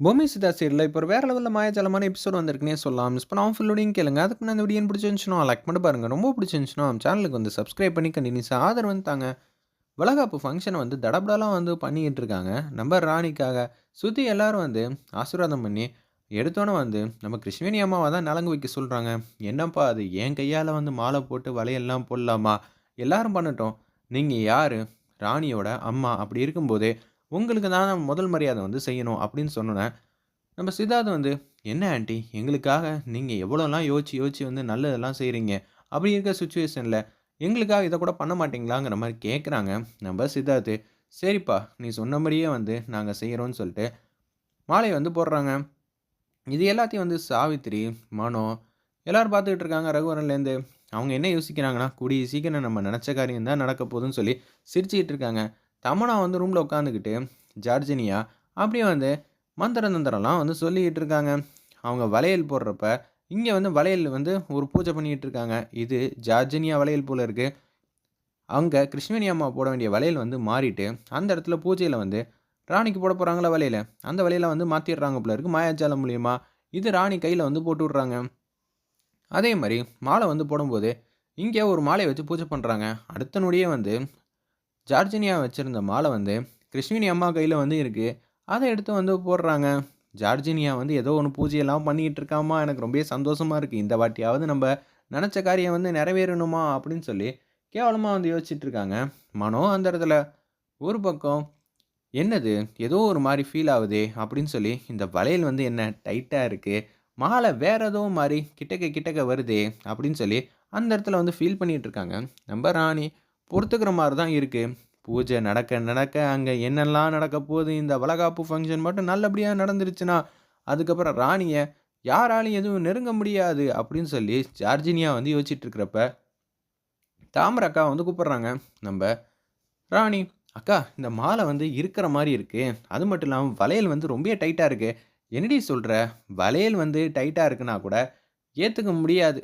பொம்மை சிதா சீரியல்ல இப்போ ஒரு வேற லெவலில் மாயாஜாலமான எபிசோட் வந்திருக்குன்னே சொல்லலாம். மிஸ் பண்ணாம லோடிங் கேளுங்க. அதுக்கு நான் இந்த வீடியோ பிடிச்சிருந்துச்சுன்னா லைக் பண்ணி பாருங்கள் ரொம்ப பிடிச்சிருந்துச்சுன்னா சேனலுக்கு வந்து சப்ஸ்கிரைப் பண்ணி கண்டினியூஸாக ஆதரவு வந்து தாங்க. வளகாப்பு ஃபங்க்ஷனை வந்து தடபடலாம் வந்து பண்ணிக்கிட்டு இருக்காங்க. நம்ம ராணிக்காக சுற்றி எல்லாரும் வந்து ஆசீர்வாதம் பண்ணி எடுத்தோன்னே வந்து நம்ம கிருஷ்ணவேணி அம்மாவை தான் நலங்கு வைக்க சொல்கிறாங்க. என்னப்பா அது என் கையால் வந்து மாலை போட்டு வலையெல்லாம் போடலாமா? எல்லாரும் பண்ணட்டும். நீங்கள் யார்? ராணியோட அம்மா. அப்படி இருக்கும்போதே உங்களுக்கு தான் முதல் மரியாதை வந்து செய்யணும் அப்படின்னு சொன்னோன்னே நம்ம சித்தார்த் வந்து என்ன ஆண்டி? எங்களுக்காக நீங்கள் எவ்வளோலாம் யோசிச்சு யோசிச்சு வந்து நல்லதெல்லாம் செய்கிறீங்க அப்படி இருக்க சுச்சுவேஷனில் எங்களுக்காக இதை கூட பண்ண மாட்டிங்களாங்கிற மாதிரி கேட்குறாங்க நம்ம சித்தார்த்து சரிப்பா நீ சொன்ன மாதிரியே வந்து நாங்கள் செய்கிறோன்னு சொல்லிட்டு மாலை வந்து போடுறாங்க. இது எல்லாத்தையும் வந்து சாவித்திரி மனோ எல்லோரும் பார்த்துக்கிட்டு இருக்காங்க ரகுவரன்லேருந்து. அவங்க என்ன யோசிக்கிறாங்கன்னா கூடிய சீக்கிரம் நம்ம நினச்ச காரியம் தான் நடக்க போகுதுன்னு சொல்லி சிரிச்சுக்கிட்டு இருக்காங்க. தமனா வந்து ரூமில் உட்காந்துக்கிட்டு ஜார்ஜினியா அப்படியே வந்து மந்திர தந்திரம்லாம் வந்து சொல்லிக்கிட்டு இருக்காங்க. அவங்க வளையல் போடுறப்ப இங்கே வந்து வளையல் வந்து ஒரு பூஜை பண்ணிக்கிட்டு இருக்காங்க. இது ஜார்ஜினியா வளையல் போல் இருக்குது அங்கே கிருஷ்ணவேணி அம்மா போட வேண்டிய வளையல் வந்து மாறிட்டு அந்த இடத்துல பூஜையில் வந்து ராணிக்கு போட போகிறாங்களா வலையில் அந்த வலையில் வந்து மாற்றிடுறாங்க போல இருக்குது மாயாஜாலம் மூலியமா இது ராணி கையில் வந்து போட்டு விட்றாங்க. அதே மாதிரி மாலை வந்து போடும்போது இங்கே ஒரு மாலையை வச்சு பூஜை பண்ணுறாங்க அடுத்த நொடியே வந்து ஜார்ஜினியா வச்சுருந்த மாலை வந்து கிருஷ்ணினி அம்மா கையில் வந்து இருக்குது அதை எடுத்து வந்து போடுறாங்க. ஜார்ஜினியா வந்து ஏதோ ஒன்று பூஜையெல்லாம் பண்ணிக்கிட்டு இருக்காமா? எனக்கு ரொம்ப சந்தோஷமாக இருக்குது இந்த வாட்டியாவது நம்ம நினச்ச காரியம் வந்து நிறைவேறணுமா? அப்படின்னு சொல்லி கேவலமாக வந்து யோசிச்சுட்டு இருக்காங்க. மனோ அந்த இடத்துல ஒரு பக்கம் என்னது? ஏதோ ஒரு மாதிரி ஃபீல் ஆகுதே? அப்படின்னு சொல்லி இந்த வளையல் வந்து என்ன டைட்டாக இருக்குது மாலை வேறு ஏதோ மாதிரி கிட்டக்க கிட்டக்க வருதே? அப்படின்னு சொல்லி அந்த இடத்துல வந்து ஃபீல் பண்ணிகிட்டு இருக்காங்க. நம்ம ராணி பொறுத்துக்கிற மாதிரி தான் இருக்குது பூஜை நடக்க நடக்க அங்கே என்னெல்லாம் நடக்க போகுது? இந்த வளகாப்பு ஃபங்க்ஷன் மட்டும் நல்லபடியாக நடந்துருச்சுன்னா அதுக்கப்புறம் ராணியை யாராலையும் எதுவும் நெருங்க முடியாது அப்படின்னு சொல்லி ஜார்ஜினியா வந்து யோசிச்சுட்டு இருக்கிறப்ப தாமரை அக்கா வந்து கூப்பிட்றாங்க. நம்ம ராணி அக்கா இந்த மாலை வந்து இருக்கிற மாதிரி இருக்குது அது மட்டும் இல்லாமல் வளையல் வந்து ரொம்ப டைட்டாக இருக்குது என்னடி சொல்கிற வளையல் வந்து டைட்டாக இருக்குன்னா கூட ஏற்றுக்க முடியாது.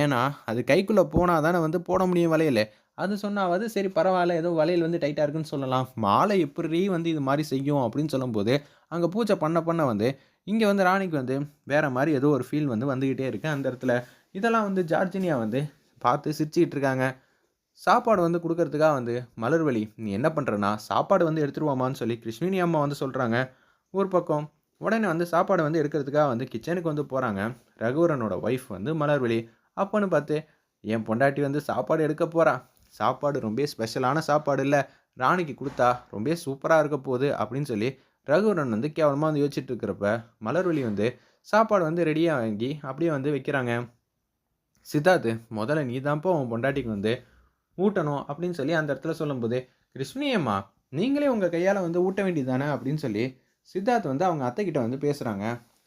ஏன்னா அது கைக்குள்ளே போனால் தானே வந்து போட முடியும் வளையல். அது சொன்னாவது சரி பரவாயில்ல ஏதோ வளையல் வந்து டைட்டாக இருக்குன்னு சொல்லலாம். மாலை எப்படி வந்து இது மாதிரி செய்யும்? அப்படின்னு சொல்லும்போது அங்கே பூஜை பண்ண பண்ண வந்து இங்கே வந்து ராணிக்கு வந்து வேறு மாதிரி ஏதோ ஒரு ஃபீல் வந்து வந்துக்கிட்டே இருக்குது அந்த இடத்துல இதெல்லாம் வந்து ஜார்ஜினியா வந்து பார்த்து சிரிச்சுக்கிட்டு இருக்காங்க. சாப்பாடு வந்து கொடுக்கறதுக்காக வந்து மலர்வழி நீ என்ன பண்ணுறனா சாப்பாடு வந்து எடுத்துருவாமான்னு சொல்லி கிருஷ்ணினி அம்மா வந்து சொல்கிறாங்க ஒரு பக்கம் உடனே வந்து சாப்பாடு வந்து எடுக்கிறதுக்காக வந்து கிச்சனுக்கு வந்து போகிறாங்க ரகுவரனோட ஒய்ஃப் வந்து மலர்வழி அப்போன்னு பார்த்து என் பொண்டாட்டி வந்து சாப்பாடு எடுக்க போகிறா சாப்பாடு ரொம்ப ஸ்பெஷலான சாப்பாடு இல்லை. ராணிக்கு கொடுத்தா ரொம்ப சூப்பராக இருக்க போகுது அப்படின்னு சொல்லி ரகுவரன் வந்து கேவலமாக வந்து யோசிச்சுட்டு இருக்கிறப்ப மலர்வழி வந்து சாப்பாடு வந்து ரெடியாக வாங்கி அப்படியே வந்து வைக்கிறாங்க. சித்தார்த்து முதல்ல நீ தான்ப்போ உன் பொண்டாட்டிக்கு வந்து ஊட்டணும் அப்படின்னு சொல்லி அந்த இடத்துல சொல்லும்போது கிருஷ்ணியம்மா நீங்களே உங்கள் கையால் வந்து ஊட்ட வேண்டியது தானே அப்படின்னு சொல்லி சித்தார்த் வந்து அவங்க அத்தைக்கிட்ட வந்து பேசுகிறாங்க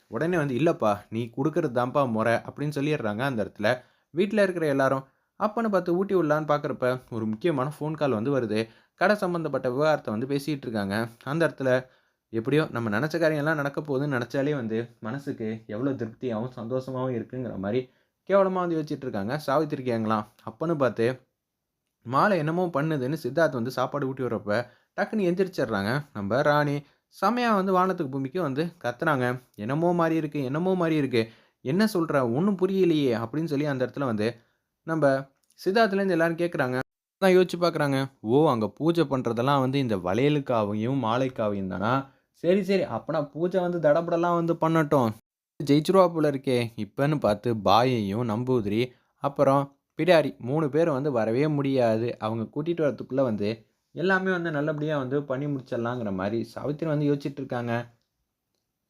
உடனே வந்து இல்லைப்பா நீ கொடுக்கறது தான்ப்பா முறை அப்படின்னு சொல்லிடுறாங்க அந்த இடத்துல. வீட்டில் இருக்கிற எல்லாரும் அப்போன்னு பார்த்து ஊட்டி விடலான்னு பார்க்குறப்ப ஒரு முக்கியமான ஃபோன் கால் வந்து வருது. கடை சம்மந்தப்பட்ட விவகாரத்தை வந்து பேசிகிட்டு இருக்காங்க. அந்த இடத்துல எப்படியோ நம்ம நினச்ச காரியம்லாம் நடக்க போகுதுன்னு நினச்சாலே வந்து மனசுக்கு எவ்வளோ திருப்தியாகவும் சந்தோஷமாகவும் இருக்குங்கிற மாதிரி கேவலமாக வந்து வச்சுட்டு இருக்காங்க. சாவித்திருக்கியாங்களாம் அப்போன்னு பார்த்து மாலை என்னமோ பண்ணுதுன்னு சித்தார்த் வந்து சாப்பாடு ஊட்டி வரப்ப டக்குன்னு எந்திரிச்சிடுறாங்க. நம்ம ராணி செமையாக வந்து வானத்துக்கு பூமிக்கு வந்து கத்துறாங்க. என்னமோ மாதிரி இருக்குது என்னமோ மாதிரி இருக்குது என்ன சொல்கிற ஒன்றும் புரியலையே அப்படின்னு சொல்லி அந்த இடத்துல வந்து நம்ம சித்தார்த்துலேருந்து எல்லாரும் கேட்குறாங்க தான் யோசிச்சு பார்க்குறாங்க ஓ அங்கே பூஜை பண்ணுறதெல்லாம் வந்து இந்த வளையலுக்காவையும் மாலைக்காவையும் தானா? சரி சரி. அப்போனா பூஜை வந்து தடப்படலாம் வந்து பண்ணட்டும். ஜெயிச்சிருவா போல இருக்கே. இப்போன்னு பார்த்து பாயையும் நம்பூதிரி அப்புறம் பிடாரி மூணு பேர் வந்து வரவே முடியாது. அவங்க கூட்டிகிட்டு வரத்துக்குள்ளே வந்து எல்லாமே வந்து நல்லபடியாக வந்து பண்ணி முடிச்சிடலாங்கிற மாதிரி சாவித்திரி வந்து யோசிச்சுட்டு இருக்காங்க.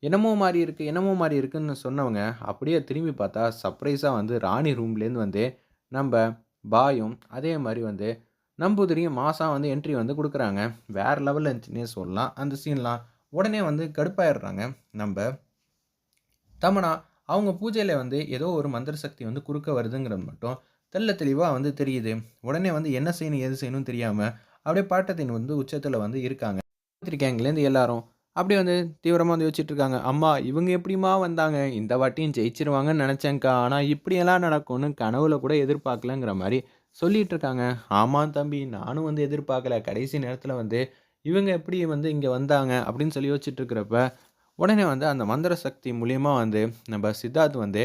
என்னமோ மாதிரி இருக்குது என்னமோ மாதிரி இருக்குதுன்னு சொன்னவங்க அப்படியே திரும்பி பார்த்தா சர்ப்ரைஸாக வந்து ராணி ரூம்லேருந்து வந்து நம்ம பாயும் அதே மாதிரி வந்து நம்பூதிரியும் மாதம் வந்து என்ட்ரி வந்து கொடுக்குறாங்க. வேறு லெவலில் இருந்துச்சுன்னே சொல்லலாம். அந்த சீன்லாம் உடனே வந்து கடுப்பாயிடுறாங்க. நம்ம தமனா அவங்க பூஜையில் வந்து ஏதோ ஒரு மந்திர சக்தி வந்து குறுக்க வருதுங்கிறது மட்டும் தெல்ல தெளிவாக வந்து தெரியுது. உடனே வந்து என்ன செய்யணும் எது செய்யணும் தெரியாமல் அப்படியே பாட்டத்தின் வந்து உச்சத்தில் வந்து இருக்காங்க. கேங்லேருந்து எல்லாரும் அப்படியே வந்து தீவிரமாக வந்து யோசிச்சுட்டு இருக்காங்க. அம்மா இவங்க எப்படிமா வந்தாங்க? இந்த வாட்டியும் ஜெயிச்சிருவாங்கன்னு நினச்சேங்க்கா ஆனால் இப்படியெல்லாம் நடக்கும்னு கனவுல கூட எதிர்பார்க்கலங்கிற மாதிரி சொல்லிட்டு இருக்காங்க. ஆமாம் தம்பி நானும் வந்து எதிர்பார்க்கல. கடைசி நேரத்தில் வந்து இவங்க எப்படி வந்து இங்கே வந்தாங்க அப்படின்னு சொல்லி யோசிச்சுட்டு இருக்கிறப்ப உடனே வந்து அந்த மந்திர சக்தி மூலியமாக வந்து நம்ம சித்தார்த் வந்து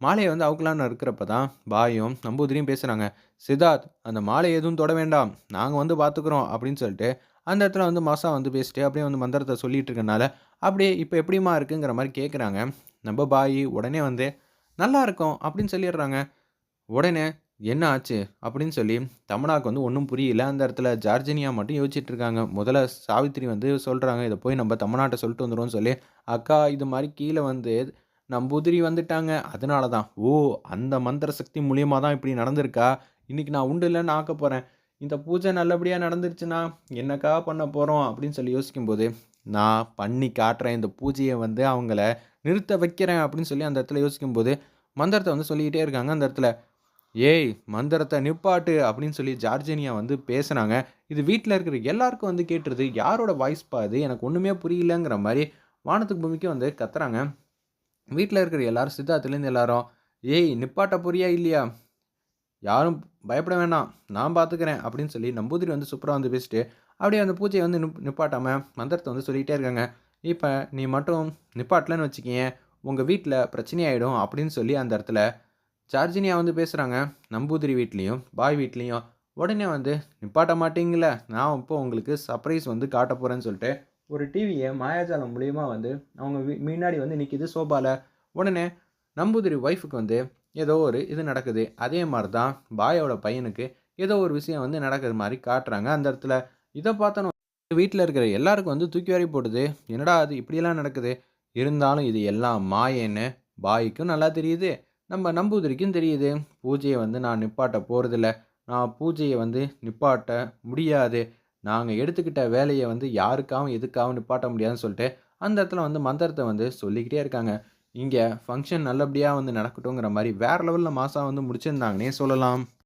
மாலையை வந்து அவுக்கலான்னு இருக்கிறப்ப தான் பாயும், நம்பூதிரியும் பேசுகிறாங்க "சித்தார்த் அந்த மாலை எதுவும் தொட வேண்டாம். நாங்கள் வந்து பார்த்துக்குறோம்." அப்படின்னு சொல்லிட்டு அந்த இடத்துல வந்து மாசா வந்து பேசிட்டு அப்படியே வந்து மந்திரத்தை சொல்லிட்டு இருக்கனால, அப்படியே இப்போ எப்படிம்மா இருக்குங்கிற" மாதிரி கேட்குறாங்க. நம்ம பாய் உடனே வந்து "நல்லா இருக்கும்." அப்படின்னு சொல்லிடுறாங்க. உடனே "என்ன ஆச்சு?" அப்படின்னு சொல்லி தமிழாக்கு வந்து ஒன்றும் புரியல. அந்த இடத்துல ஜார்ஜினியா மட்டும் யோசிச்சுட்டு இருக்காங்க. முதல்ல சாவித்திரி வந்து சொல்கிறாங்க இதை போய் நம்ம தமிழ்நாட்டை சொல்லிட்டு வந்துருவோம்னு" சொல்லி, "அக்கா இது மாதிரி கீழே வந்து நம்பூதிரி வந்துட்டாங்க. அதனால தான்." "ஓ! அந்த மந்திர சக்தி மூலியமாக தான் இப்படி நடந்திருக்கா? இன்னைக்கு நான் உண்டு இல்லைன்னு ஆக்கப் போகிறேன் இந்த பூஜை நல்லபடியாக நடந்துருச்சுன்னா, என்னக்கா பண்ண போகிறோம் அப்படின்னு சொல்லி யோசிக்கும்போது, "நான் பண்ணி காட்டுறேன். இந்த பூஜையை வந்து அவங்கள நிறுத்த வைக்கிறேன்." அப்படின்னு சொல்லி அந்த இடத்துல யோசிக்கும்போது, மந்திரத்தை வந்து சொல்லிக்கிட்டே இருக்காங்க அந்த இடத்துல. "ஏய் மந்திரத்தை நிப்பாட்டு." அப்படின்னு சொல்லி ஜார்ஜினியா வந்து பேசுனாங்க. இது வீட்டில் இருக்கிற எல்லாருக்கும் வந்து கேட்டுருது. "யாரோட வாய்ஸ்ப்பா பாது எனக்கு ஒன்றுமே புரியலங்கிற" மாதிரி வானத்துக்கு பூமிக்கு வந்து கத்துறாங்க. வீட்டில் இருக்கிற எல்லாரும் சித்தார்த்துலேருந்து எல்லாரும், "ஏய் நிப்பாட்ட புரியா இல்லையா? யாரும் பயப்பட வேண்டாம். நான் பார்த்துக்கிறேன்." அப்படின்னு சொல்லி நம்பூதிரி வந்து சூப்பராக வந்து பேசிட்டு, அப்படியே அந்த பூஜையை வந்து நிப் நிப்பாட்டாமல் மந்திரத்தை வந்து சொல்லிகிட்டே இருக்காங்க. இப்போ நீ மட்டும் நிப்பாட்டலன்னு வச்சுக்கயேன், உங்கள் வீட்டில் பிரச்சனையாயிடும்." அப்படின்னு சொல்லி அந்த இடத்துல சார்ஜினியா வந்து பேசுகிறாங்க நம்பூதிரி வீட்லேயும் பாய் வீட்லேயும் உடனே வந்து "நிப்பாட்ட மாட்டீங்கல்ல, நான் இப்போ உங்களுக்கு சர்ப்ரைஸ் வந்து காட்ட போகிறேன்னு சொல்லிட்டு ஒரு டிவியை மாயாஜாலம் மூலியமாக வந்து அவங்க வீ முன்னாடி வந்து நிற்கிது சோபாவில் உடனே நம்பூதிரி ஒய்ஃபுக்கு வந்து ஏதோ ஒரு இது நடக்குது. அதே மாதிரி தான் பாயோட பையனுக்கு ஏதோ ஒரு விஷயம் வந்து நடக்கிற மாதிரி காட்டுறாங்க அந்த இடத்துல. இதை பார்த்தோன வீட்டில் இருக்கிற எல்லாருக்கும் வந்து தூக்கி வாரி போடுது. என்னடா இது இப்படியெல்லாம் நடக்குது? இருந்தாலும் இது எல்லாம் மாயன்னு பாய்க்கும் நல்லா தெரியுது. நம்ம நம்பூதிரிக்கும் தெரியுது. பூஜையை வந்து நான் நிப்பாட்ட போகிறதில்ல நான் பூஜையை வந்து நிப்பாட்ட முடியாது. நாங்கள் எடுத்துக்கிட்ட வேலையை வந்து யாருக்காகவும், எதுக்காகவும் நிப்பாட்ட முடியாதுன்னு சொல்லிட்டு, அந்த இடத்துல வந்து மந்திரத்தை வந்து சொல்லிக்கிட்டே இருக்காங்க. இங்கே ஃபங்க்ஷன் நல்லபடியாக வந்து நடக்கட்டுங்கிற மாதிரி வேறு லெவலில் மாதம் வந்து முடிச்சிருந்தாங்கன்னே சொல்லலாம்.